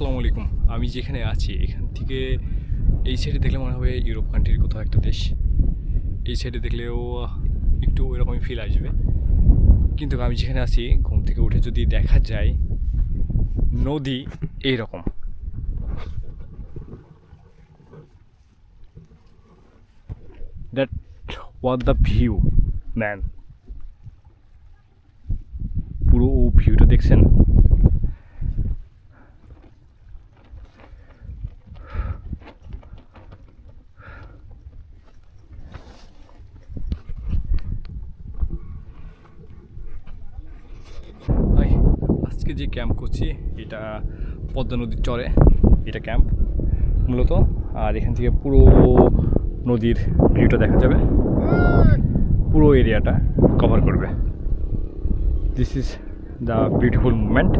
আসসালামু আলাইকুম। আমি যেখানে আছি, এখান থেকে এই সাইডে দেখলে মনে হবে ইউরোপ কান্ট্রির কোথাও একটা দেশ। এই সাইডে দেখলেও একটু ওইরকমই ফিল আসবে। কিন্তু আমি যেখানে আছি, ঘুম থেকে উঠে যদি দেখা যায়, নদী এইরকম। That what the view man পুরো ভিউটা দেখছেন? আজকে যে ক্যাম্প করছি, এটা পদ্মা নদীর চরে। এটা ক্যাম্প মূলত। আর এখান থেকে পুরো নদীর ভিউটা দেখা যাবে। পুরো এরিয়াটা কভার করবে। This is the beautiful moment